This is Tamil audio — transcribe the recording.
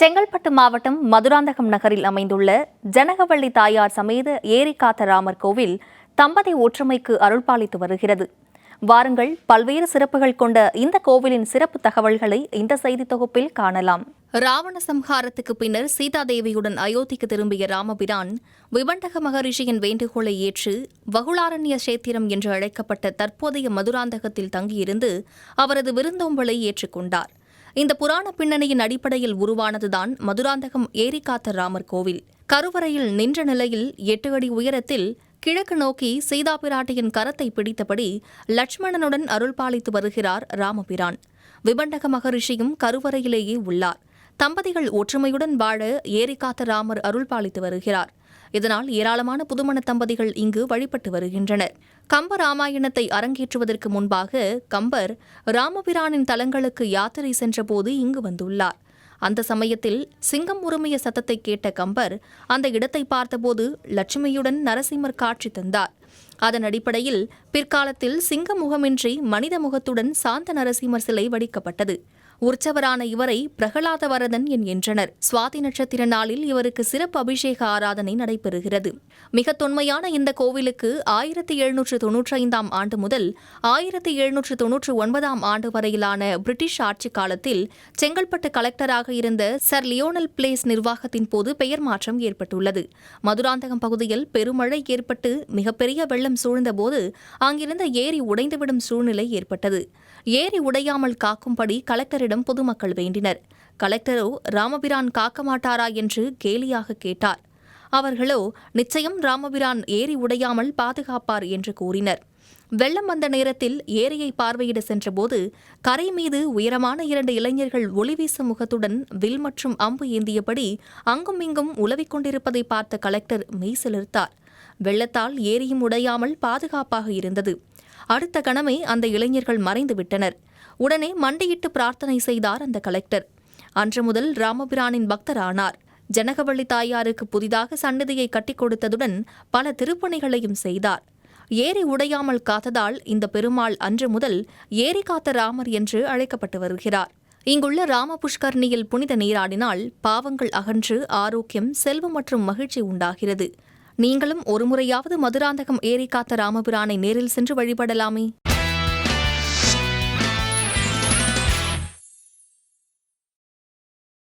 செங்கல்பட்டு மாவட்டம் மதுராந்தகம் நகரில் அமைந்துள்ள ஜனகவள்ளி தாயார் சமேத ஏரிக்காத்த ராமர் கோவில் தம்பதி ஒற்றுமைக்கு அருள்பாலித்து வருகிறது. வாருங்கள் பல்வேறு சிறப்புகள் கொண்ட இந்த கோவிலின் சிறப்பு தகவல்களை இந்த செய்தி தொகுப்பில் காணலாம். ராவண சம்ஹாரத்துக்கு பின்னர் சீதாதேவியுடன் அயோத்திக்கு திரும்பிய ராமபிரான் விபண்டக மகரிஷியின் வேண்டுகோளை ஏற்று வகுளாரண்ய சேத்திரம் என்று அழைக்கப்பட்ட தற்போதைய மதுராந்தகத்தில் தங்கியிருந்து அவரது விருந்தோம்பலை ஏற்றுக்கொண்டார். இந்த புராண பின்னணியின் அடிப்படையில் உருவானதுதான் மதுராந்தகம் ஏரிக்காத்த ராமர் கோவில். கருவறையில் நின்ற நிலையில் எட்டு அடி உயரத்தில் கிழக்கு நோக்கி சீதாபிராட்டியின் கரத்தை பிடித்தபடி லட்சுமணனுடன் அருள்பாலித்து வருகிறார் ராமபிரான். விபண்டக மகரிஷியும் கருவறையிலேயே உள்ளார். தம்பதிகள் ஒற்றுமையுடன் வாழ ஏரிக்காத்த ராமர் அருள்பாலித்து வருகிறார். இதனால் ஏராளமான புதுமண தம்பதிகள் இங்கு வழிபட்டு வருகின்றனர். கம்ப ராமாயணத்தை அரங்கேற்றுவதற்கு முன்பாக கம்பர் ராமபிரானின் தலங்களுக்கு யாத்திரை சென்றபோது இங்கு வந்துள்ளார். அந்த சமயத்தில் சிங்கம் உரிமைய சத்தத்தை கேட்ட கம்பர் அந்த இடத்தை பார்த்தபோது லட்சுமியுடன் நரசிம்மர் காட்சி தந்தார். அதன் அடிப்படையில் பிற்காலத்தில் சிங்க முகமின்றி மனித முகத்துடன் சாந்த நரசிம்மர் சிலை வடிக்கப்பட்டது. உற்சவரான இவரை பிரகலாத வரதன் என்கின்றனர். சுவாதி நட்சத்திர நாளில் இவருக்கு சிறப்பு அபிஷேக ஆராதனை நடைபெறுகிறது. மிக தொன்மையான இந்த கோவிலுக்கு ஆயிரத்தி எழுநூற்று தொன்னூற்றி ஐந்தாம் ஆண்டு முதல் ஆயிரத்தி எழுநூற்று தொன்னூற்று ஒன்பதாம் ஆண்டு வரையிலான பிரிட்டிஷ் ஆட்சி காலத்தில் செங்கல்பட்டு கலெக்டராக இருந்த சர் லியோனல் பிளேஸ் நிர்வாகத்தின் போது பெயர் மாற்றம் ஏற்பட்டுள்ளது. மதுராந்தகம் பகுதியில் பெருமழை ஏற்பட்டு மிகப்பெரிய வெள்ளம் சூழ்ந்தபோது அங்கிருந்த ஏரி உடைந்துவிடும் சூழ்நிலை ஏற்பட்டது. ஏரி உடையாமல் காக்கும்படி கலெக்டர் கலெக்டரிடம் பொதுமக்கள் வேண்டினர். கலெக்டரோ ராமபிரான் காக்க மாட்டாரா என்று கேலியாக கேட்டார். அவர்களோ நிச்சயம் ராமபிரான் ஏரி உடையாமல் பாதுகாப்பார் என்று கூறினர். வெள்ளம் வந்த நேரத்தில் ஏரியை பார்வையிட சென்றபோது கரை மீது உயரமான இரண்டு இளைஞர்கள் ஒளிவீசும் முகத்துடன் வில் மற்றும் அம்பு ஏந்தியபடி அங்கும் இங்கும் உலவிக் கொண்டிருப்பதை பார்த்த கலெக்டர் மெய் சிலிர்த்தார். வெள்ளத்தால் ஏரியும் உடையாமல் பாதுகாப்பாக இருந்தது. அடுத்த கணமே அந்த இளைஞர்கள் மறைந்து விட்டனர் உடனே மண்டியிட்டு பிரார்த்தனை செய்தார் அந்த கலெக்டர். அன்று முதல் ராமபிரானின் பக்தரானார். ஜனகவள்ளி தாயாருக்கு புதிதாக சன்னதியை கட்டிக் கொடுத்ததுடன் பல திருப்பணிகளையும் செய்தார். ஏரி உடையாமல் காத்ததால் இந்த பெருமாள் அன்று முதல் ஏரி காத்த ராமர் என்று அழைக்கப்பட்டு வருகிறார். இங்குள்ள ராம புஷ்கர்ணியில் புனித நீராடினால் பாவங்கள் அகன்று ஆரோக்கியம் செல்வம் மற்றும் மகிழ்ச்சி உண்டாகிறது. நீங்களும் ஒருமுறையாவது மதுராந்தகம் ஏரிக்காத்த காத்த ராமபிரானை நேரில் சென்று வழிபடலாமே.